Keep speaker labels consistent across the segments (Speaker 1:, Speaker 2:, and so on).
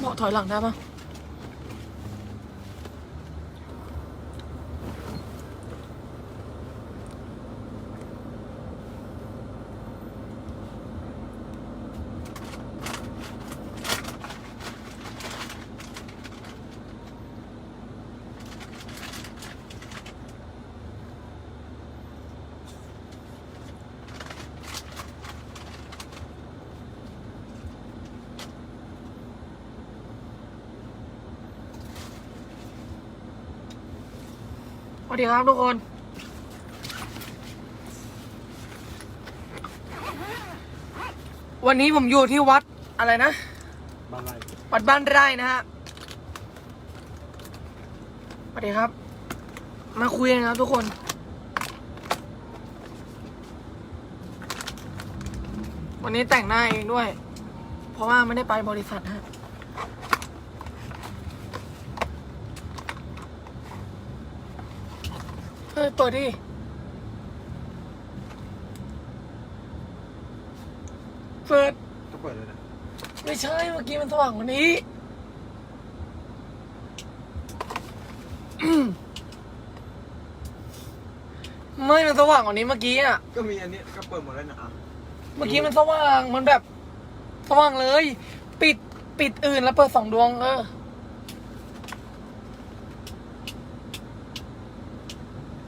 Speaker 1: เบาะถ สวัสดีครับทุกคน วันนี้ผมอยู่ที่วัดอะไรนะ
Speaker 2: บ้านไร
Speaker 1: วัดบ้านไร่นะฮะสวัสดีครับ มาคุยกันครับทุกคน วันนี้แต่งหน้าเองด้วย เพราะว่าไม่ได้ไปบริษัทฮะ เฮ้ยเปิดดิเปิด
Speaker 2: ก็เปิดเลยนะ
Speaker 1: ไม่ใช่เมื่อกี้มันสว่างกว่านี้ ไม่มันสว่างกว่านี้เมื่อกี้อะ
Speaker 2: ก็มีอันนี้ก็เปิดหมดแล้วนะอะ
Speaker 1: เมื่อกี้มันสว่างมันแบบ สว่างเลย ปิดปิดอื่นแล้วเปิดสองดวงเออ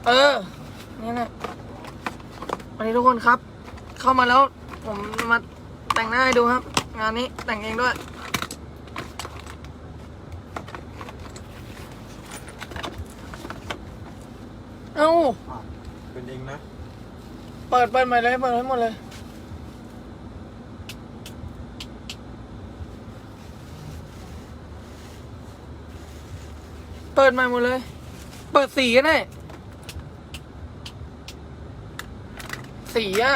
Speaker 1: เออนี่แหละวันนี้ทุกคนครับ เข้ามาแล้วผมมาแต่งหน้าให้ดูครับ งานนี้แต่งเองด้วย เอ้า
Speaker 2: อะเป็นเองนะ
Speaker 1: เปิดเปิดใหม่เลยเปิดให้หมดเลย เปิดใหม่หมดเลย เปิดสีก็ได้ สีอะ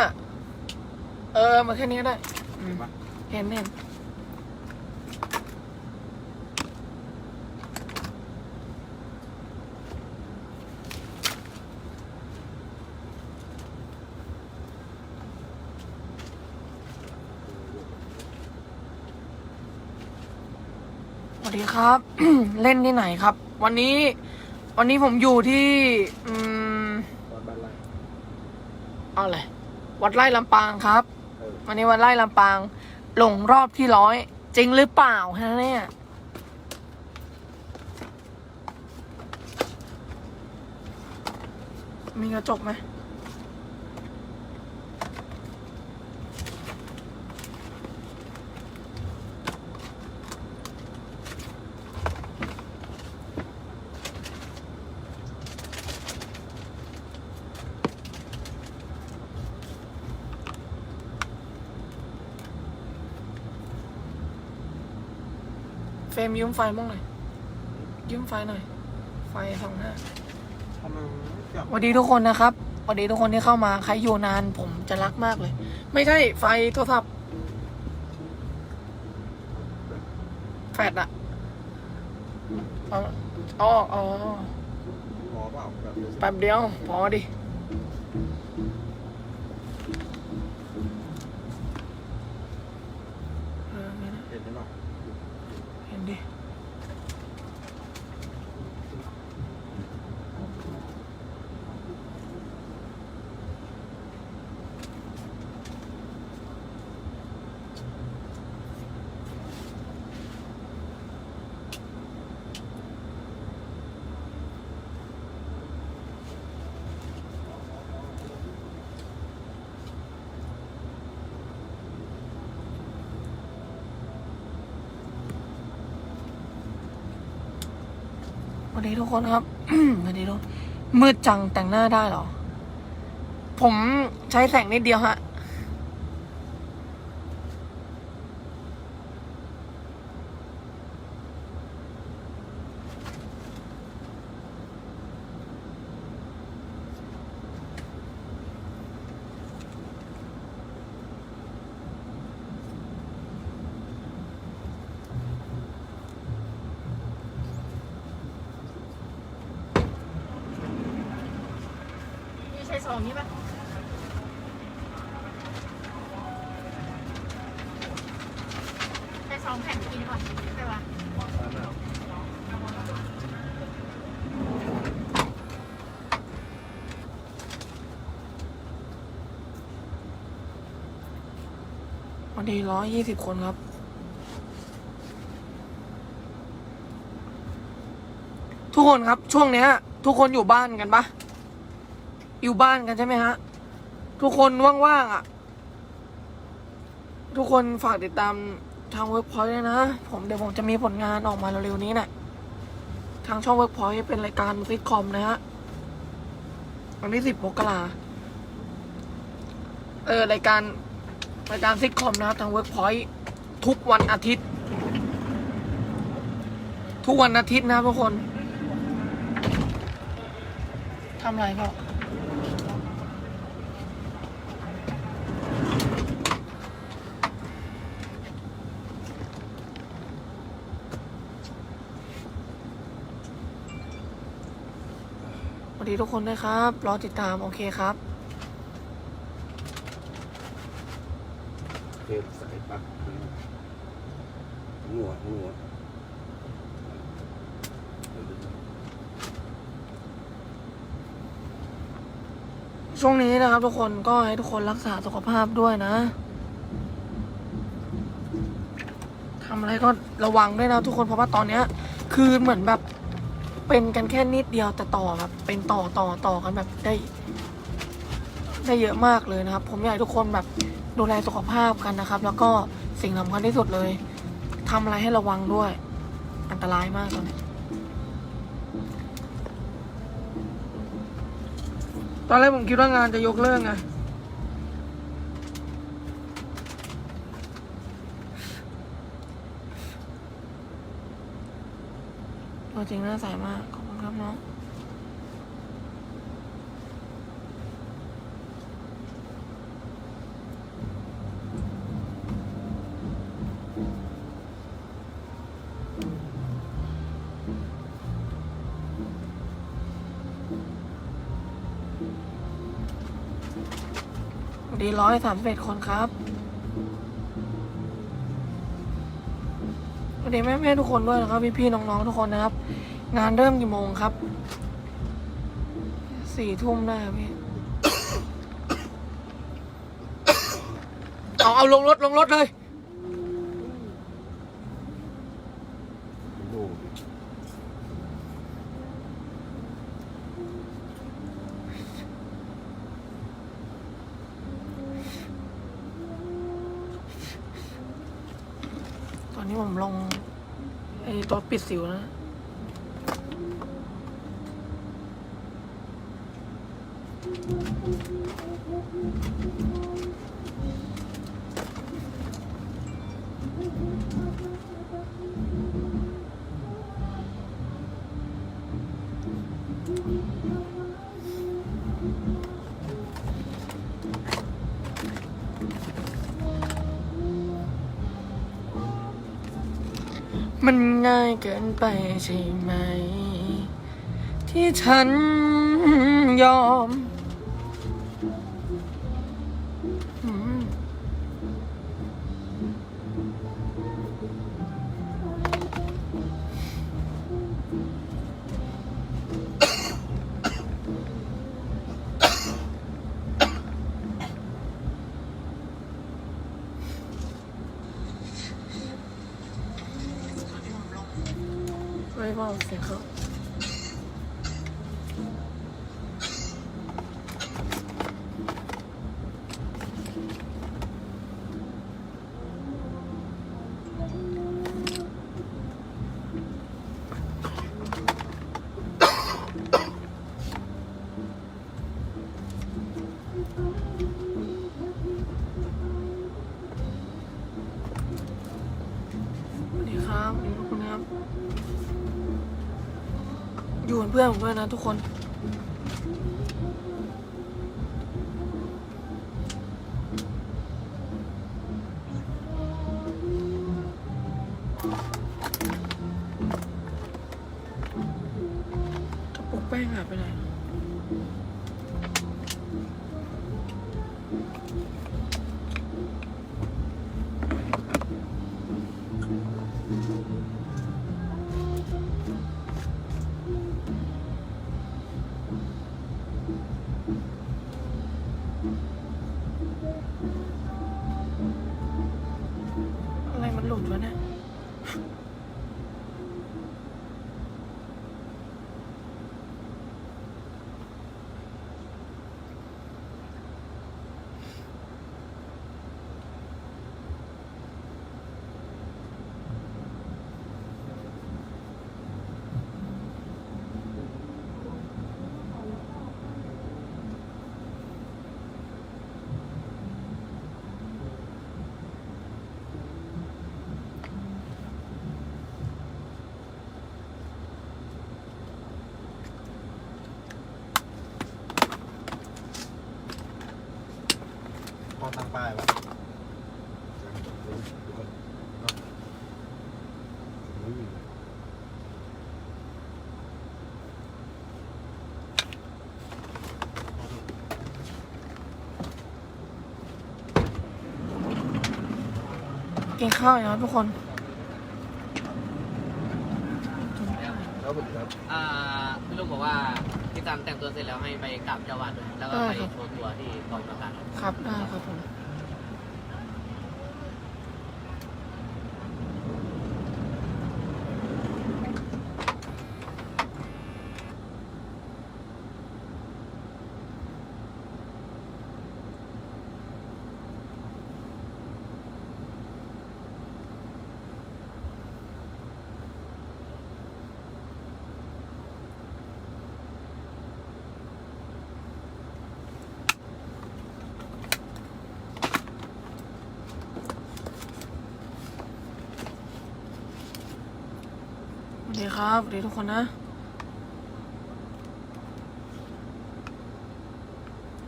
Speaker 1: เออมาแค่นี้ก็ได้อื
Speaker 2: เห็
Speaker 1: ม
Speaker 2: นปะ
Speaker 1: เห็นเห็นสวัสดีครับ เล่นที่ไหนครับ วันนี้ วันนี้ผมอยู่ที่ อืม
Speaker 2: ตอนบ้านไร
Speaker 1: เอาอะไร วัดไร่ลำปางครับ
Speaker 2: เออ
Speaker 1: วันนี้วันไล่ลำปางหลงรอบที่ร้อยจริงหรือเปล่าฮะเนี่ยมีกระจกไหม รมยืมไฟมั่งหน่อยยืมไฟหน่อย ไฟสองหน้า
Speaker 2: ทำไมมันไม่จับ
Speaker 1: สวัสดีทุกคนนะครับสวัสดีทุกคนที่เข้ามาใครอยู่นานผมจะรักมากเลย ไม่ใช่ไฟโทรศัพท์แฟดอะเอาเอาออกอ๋อ
Speaker 2: พอเปล่าแบบเดียว
Speaker 1: แป๊บเดียว พอดิ เอองั้นนะ
Speaker 2: เห็นไหมล่ะ
Speaker 1: เห็นดิ ส วัสดีทุกคนครับสวัสดีทุกมืดจังแต่งหน้าได้เหรอ ผมใช้แสงนิดเดียวฮะ
Speaker 3: นี่ใช้สองนี้ปะใสององแผ่นกินก่อนใช่ปะ
Speaker 1: วันนี้ร้อยยี่สิบคนครับทุกคนครับช่วงเนี้ย ทุกคนอยู่บ้านกันปะ อยู่บ้านกันใช่ไหมฮะ ทุกคนว่างๆอะ ทุกคนฝากติดตามทางเวิร์กพอยต์ด้วยนะ ผมเดี๋ยวผมจะมีผลงานออกมาเร็วๆนี้แหละทางช่องเวิร์กพอยต์เป็นรายการซิทคอมนะฮะวันที่สิบมกราเออรายการรายการซิทคอมนะครับทางเวิร์กพอยต์ทุกวันอาทิตย์ ทุกวันอาทิตย์นะทุกคนทำอะไรพ่อ ดีทุกคนด้วยครับ รอติดตามโอเคครับ
Speaker 4: เทปสายปักหัวหัว
Speaker 1: ช่วงนี้นะครับ ทุกคนก็ให้ทุกคนรักษาสุขภาพด้วยนะทำอะไรก็ระวังด้วยนะทุกคนเพราะว่าตอนเนี้ย คือเหมือนแบบ เป็นกันแค่นิดเดียวแต่ต่อแบบเป็นต่อต่อต่อกันแบบได้ ได้เยอะมากเลยนะครับ ผมอยากให้ทุกคนแบบดูแลสุขภาพกันนะครับ แล้วก็สิ่งสำคัญที่สุดเลยทำอะไรให้ระวังด้วย อันตรายมากตอนนี้ตอนแรกผมคิดว่างานจะยกเลิกไง ตัวจริงน่าใสมาก ขอบคุณครับน้องดีร้อยสามสิบเอ็ดคนครับ วัสดีแม่แม่ๆทุกคนด้วยนะครับพี่พี่ๆน้องๆทุกคนนะครับ งานเริ่มกี่โมงครับสี่ทุ่มได้ครับพี่เอาเอาลงรถลงรถเลย นี่ผมลงไอ้ตัวปิดสิวนะมัน ง่ายเกินไปใช่ไหม ที่ฉันยอม ไม่บ เป็นเพื่อนผมด้วยนะทุกคน ดวะเนี่ย
Speaker 2: พอตั้งป้ายวะ
Speaker 4: ไม่มี
Speaker 1: กินข้าวอย่างทุกคน
Speaker 2: แล้วผมครับ
Speaker 5: อ่าพี่ลุงบอกว่าพี่ตันแต่งตัวเสร็จแล้วให้ไปกราบเจ้าวาดด้วยแล้วก็ไป
Speaker 1: ได้ครับ
Speaker 5: โชว์ตัวที่กองประกาศ
Speaker 1: ครับได้ครับผม ดีครับสวัสดีทุกคนนะ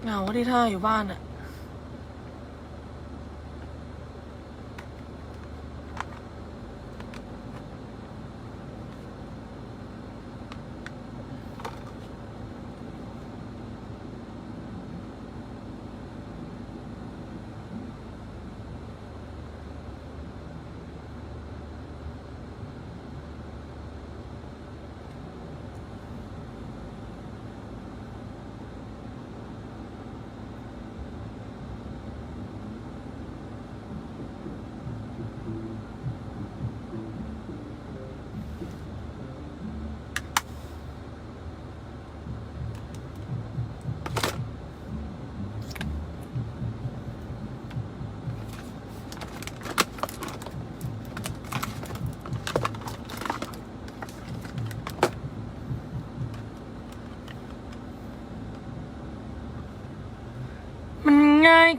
Speaker 1: เหงาที่ถ้าอยู่บ้านอะ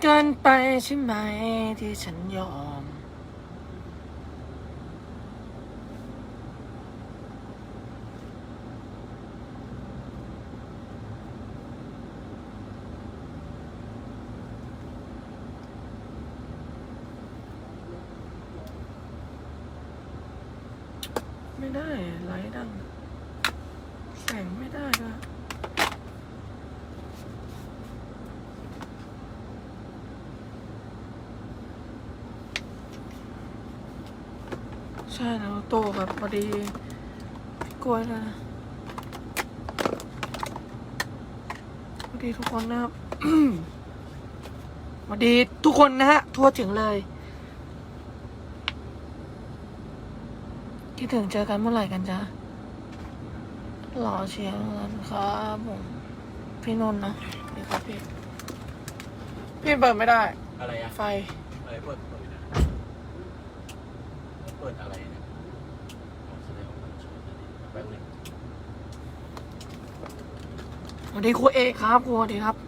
Speaker 1: เกินไปใช่ไหมที่ฉันยอม ไม่ได้ไลท์ดัง แสงไม่ได้ด้วย ใช่แล้วโตแบบพอดีพี่กล้วยเลยนะพอดีทุกคนนะครับสวัสดีทุกคนนะฮะ ทั่วถึงเลยคิดถึงเจอกันเมื่อไหร่กันจ๊ะรอเชียร์กันครับผมพี่นนท์นะเดี๋ยวครับพี่ พี่เปิดไม่ได้
Speaker 5: อะไรอะ
Speaker 1: ไฟ
Speaker 5: อะไรเปิดเปิดนะเปิดอะไรนะแป๊บนึง
Speaker 1: สวัสดีครูเอกครับครูสวัสดีครับ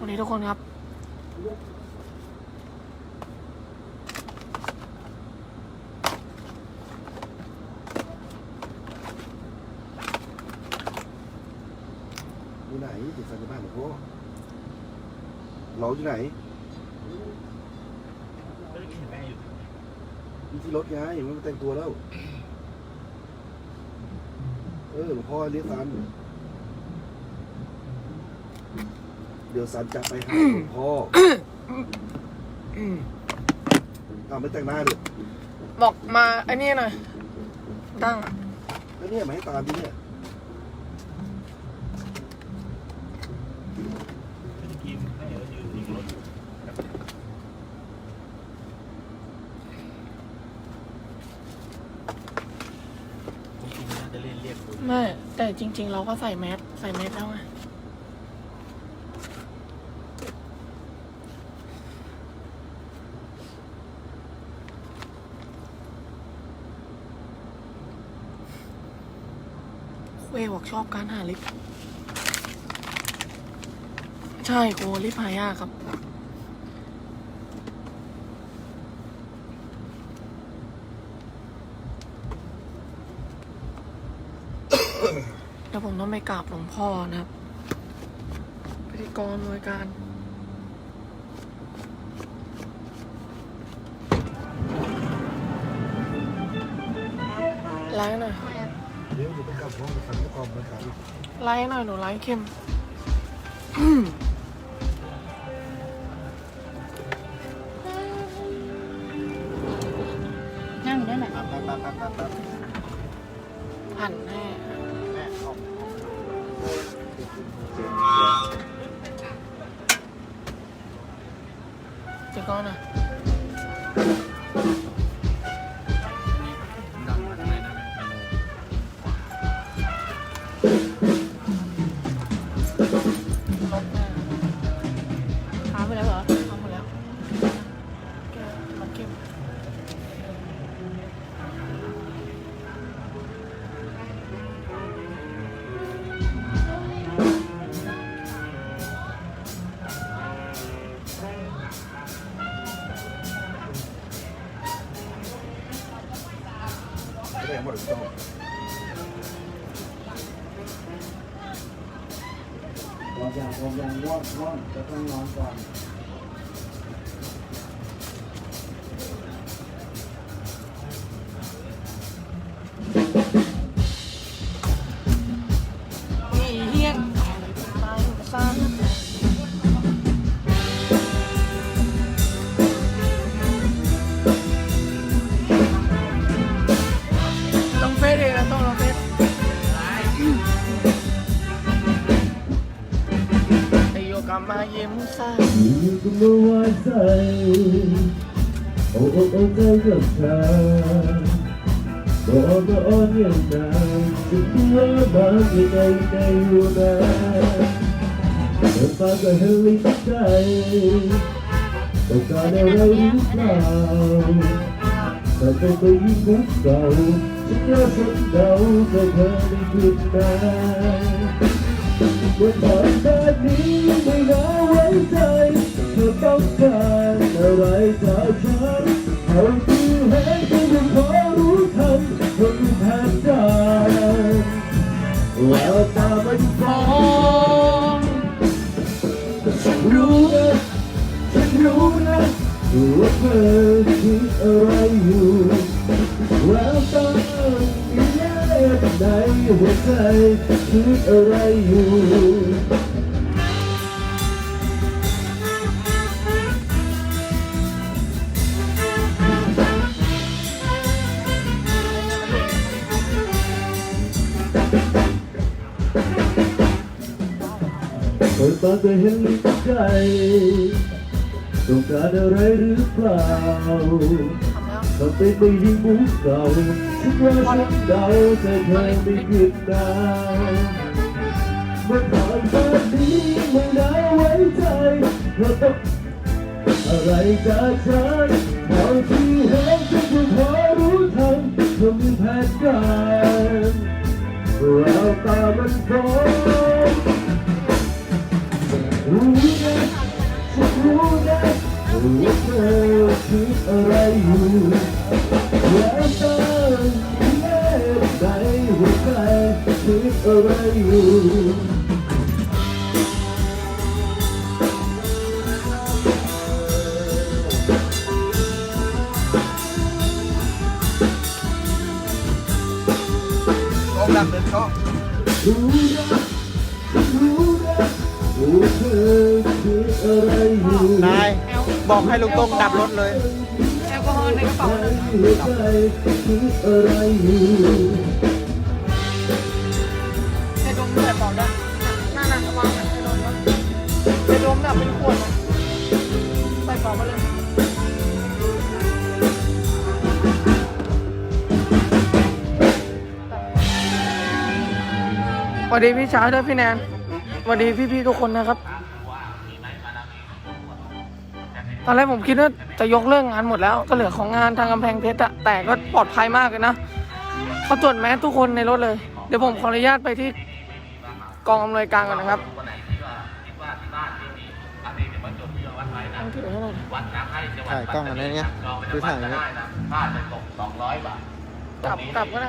Speaker 1: วันนี้ทุกคนครับ
Speaker 4: อยู่ไหนติดไฟในบ้านเหรอพ่อน้องอยู่ไหน
Speaker 2: ก็ได้เห็นแม่
Speaker 4: อยู่ที่รถไงมันมาแต่งตัวแล้ว เออหลวงพ่อเรียกซัน เดี๋ยวซันจะไปหาหลวงพ่อ
Speaker 1: อืม
Speaker 4: อ้าวไม่แต่งหน้าเลย
Speaker 1: บอกมาไอ้นี่หน่อยตั้ง
Speaker 4: แล้วเนี่ยมาให้ตามที่เนี่ย
Speaker 2: เมื่อกี้แม่ยืนยิงรถอยู่จริงๆน่าจะเรียนเรียกคุณ
Speaker 1: ไม่แต่จริง ๆ เราก็ใส่แมสใส่แมสแล้วไงเวบอก ชอบการหาลิฟต์ใช่โคลิฟต์หายากครับ แล้วผมต้องไปกราบหลวงพ่อนะครับพิธีกรหน่วยการไลฟ์หน่อย
Speaker 4: เดี๋ยวหนูไปกลับห้องไปฟังข้อควา
Speaker 1: ไลฟ์หน่อยหนูไลฟ์เข้ม
Speaker 3: ยั
Speaker 2: ง
Speaker 4: ง่
Speaker 6: วงง่วงจะต้องนอนก่อน
Speaker 1: มายิ้มซ่า
Speaker 6: อยู่ก็มาไว้ใจโอ้โอ้โอ้ใจกับเธอบอกว่าอ่อนยังไงจะเพื่อบางยังไงในหัวใจเดินฟ้าก็เห็นลิ้นใจต้องการอะไรหรือเปล่าแต่ต้องไปยิ่งมุกเก่าฉันรักฉันเดาแต่เธอไม่คิดได้ เมื่อตอนแบบนี้ไม่น่าไว้ใจเธอต้องการอะไรจากฉันเอาที่เห็นก็ยังพอรู้ทันคนแทนใจแววตามันฟ้องฉันรู้นะฉันรู้นะว่าเธอคิดอะไรอยู่ ในหัวใจคิดอะไรอยู่เปิดปากก็เห็นลิ้นใจต้องการอะไรหรือเปล่า
Speaker 1: ทำแล้ว
Speaker 6: ถ้าเป็นไม่ยิ่งมุกเก่า ฉันว่าฉันเดาแต่เธอไม่คิดนานเมื่อผ่านแบบนี้ไม่น่าไว้ใจเธอต้องอะไรจากฉันเท่าที่เห็นฉันก็พอรู้ทันเธอมีแผนการเราตามันฟ้องรู้นะฉันรู้นะว่าเธอคิดอะไรอยู่แล้วตอ
Speaker 2: live around you. Con làm đến con. Này, bọc hai lục tông đạp luôn rồi.
Speaker 1: แอลกอฮอล์ในกระเป๋า Hãy subscribe cho
Speaker 6: kênh Ghiền Mì Gõ Để không bỏ lỡ những video hấp dẫn
Speaker 1: ไอ้ดมใส่เป๋าได้นั่นน่ะวางไอ้ดมนะไอ้ดมน่ะเป็นขวดนะใส่เป๋ามาเลยสวัสดีพี่ชายด้วยพี่แนนสวัสดีพี่ๆทุกคนนะครับ ตอนแรกผมคิดว่าจะยกเลิกงานหมดแล้ว ก็เหลือของงานทางกำแพงเพชรอะแต่ก็ปลอดภัยมากเลยนะเขาตรวจแมสทุกคนในรถเลย เดี๋ยวผมขออนุญาตไปที่ กองอำนวยการก่อนนะครับเอาถือให้หน่อย
Speaker 2: ถ่ายกล้องอันนี้เนี่ยดูถ่ายอย่างเงี้ย
Speaker 5: ค่าจะตกสองร้อยบาท
Speaker 1: กลับกลับก็ได้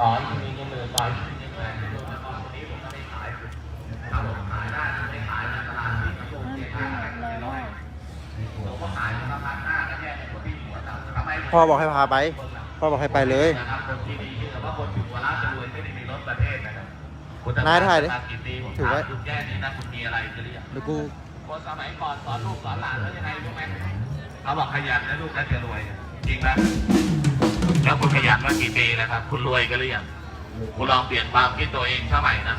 Speaker 5: ต่อที่มีเงินเหลือต่อยที่มีเงินเหลือตอนนี้ผมก็ไม่ขายถ้าผมขายได้ไม่ขายในตลาดที่กระโปรงเจ็ดห้าผมก็ขายในราคาหน้าก็แย่ในคนที่อยู่อะทำไม
Speaker 2: พ่อบอกให้พาไป พ่อบอกให้ไปเลย
Speaker 5: นายถ่า
Speaker 2: ยดิ
Speaker 5: มกี่ปีผม
Speaker 2: ถือไว้
Speaker 5: ถามคุณแค่นี้นะคุณมีอะไรจะเรียก
Speaker 2: เดี๋ยวกู
Speaker 5: คนสมัยก่อนสอนลูกสอนหลานแล้วยังไงรู้ไหมเขาบอกขยันนะลูกแล้วจะรวย จริงไหมแล้วคุณขยันมากี่ปีแล้วครับคุณรวยกันหรือยังคุณลองเปลี่ยนความคิดตัวเองสมัยนะ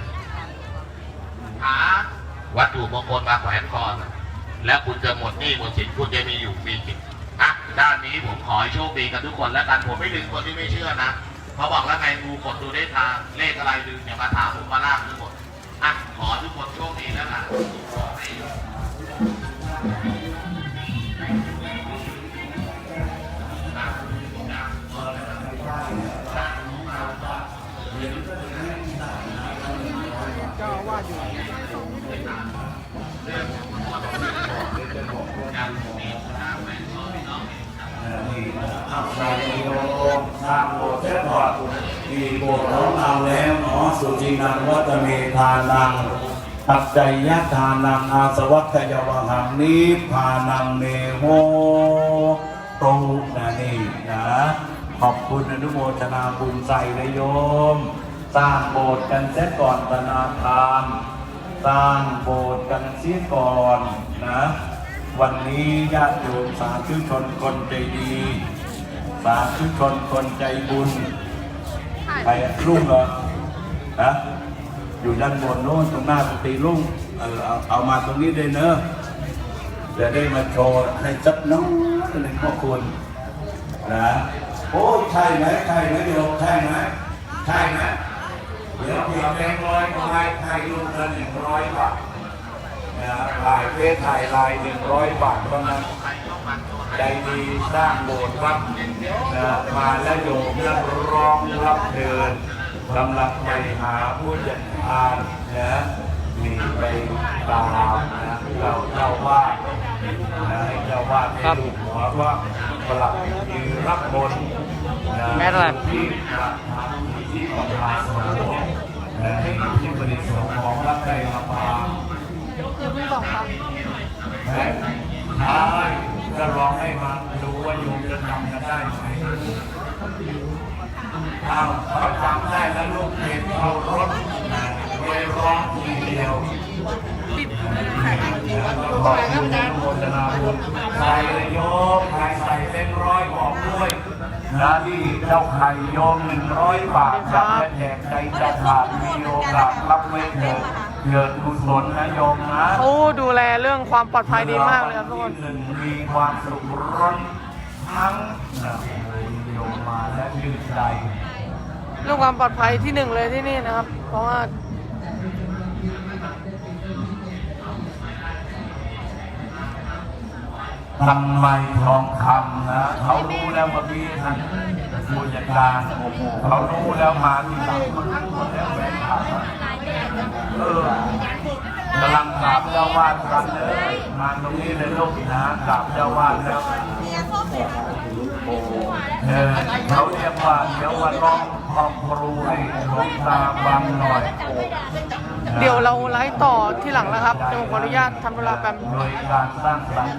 Speaker 5: หาวัตถุมงคลมาแขวนคอนะแล้วคุณจะหมดหนี้หมดสินคุณจะมีอยู่มีกินอะด้านนี้ผมขอให้โชคดีกันทุกคนแล้วกันผมไม่ดึงคนที่ไม่เชื่อนะ เขาบอกแล้วไงงูกดดูได้ทางเลขอะไรดึงอย่ามาถามผมมาล่างทุกคนอะขอทุกคนโชคดีแล้วกันขอให้
Speaker 7: ใส่โย มสร้างโบสถ์เสร็จก่อนมีโบสถ์ของเราแล้วเนาะสุจินังวัตเมทานังปัจจัยยทานังอาสวัคยวหังนิพพานังเมโหตรงนะนี่นะ ขอบคุณอนุโมทนาบุญใส่นะโยม สร้างโบสถ์กันเสร็จก่อนธนาทาน สร้างโบสถ์กันเสียก่อนนะ วันนี้ญาติโยมสาธุชนคนใจดี สาธุชนคนใจบุญไปรุ่งเหรอฮะอยู่ด้านบนโน้นตรงหน้ากุฏิรุ่งเออเอาเอามาตรงนี้เลยเนอะจะได้มาโชว์ให้จับน้องหนึ่งพวกคุณนะโอ้ใช่ไหมใช่ไหมโยมใช่ไหมใช่ไหมเดี๋ยวเพียงแบงค์ร้อยก็ให้ให้ลูกละหนึ่งร้อยบาท นะถ่ายเฟซถ่ายลน์หนึ่งร้อยบาทเท่านั้นใจดีสร้างโบสถ์วัดนะมาแล้วโยมนักร้องรับเดินกำลังไปหาผู้จัดการนะนี่ไปตามนะเราเจ้าว่านะให้เจ้าว่าให้ลูหัวว่าประหลัดยืนรับบนนะ
Speaker 1: แม่อะ
Speaker 7: ที่ประธานที่ประธานสงฆ์นะให้ที่บริสุทธิ์ของรับได้มาพา ใช่จะลองให้มันดูว่าโยมจะทำกันได้ไหมอ้าวเขาทำได้แล้วลูกเห็นเอารถไปร้องทีเดียวขอบคุณโมทนาบุญใส่เลยโยมใครใส่เป็นร้อยบอกด้วยนะที่เจ้าไข่โยมหนึ่งร้อยบาทจะแจกใจจะขาดมีโอกาสรับไว้เถิด เกิดกุศลนะโยมนะ
Speaker 1: เขาดูแลเรื่องความปลอดภัยดีมากเลยครับทุกคน
Speaker 7: หนึ่งมีความสุขร้อนทั้งนะโยมมาและยืดใจ
Speaker 1: เรื่องความปลอดภัยที่หนึ่งเลยที่นี่นะครับ เพราะว่า
Speaker 7: ทำไมทองคำนะเขารู้แล้วเมื่อกี้ท่านผู้จัดการเขารู้แล้วมาที่หลังเขารู้หมดแล้วแฟนคลับอะ เออกำลังกราบเจ้าวาดกันเลยมาตรงนี้เลยลูกนะกราบเจ้าวาดแล้วเออเขาเรียกว่าเดี๋ยววันร้องครอบครูให้หลวงตาบังหน่อย
Speaker 1: เดี๋ยวเราไลฟ์ต่อที่หลังนะครับเดี๋ยวผมขออนุญาตทำเวลาแป๊บ
Speaker 7: โดยการสร้างสรรค์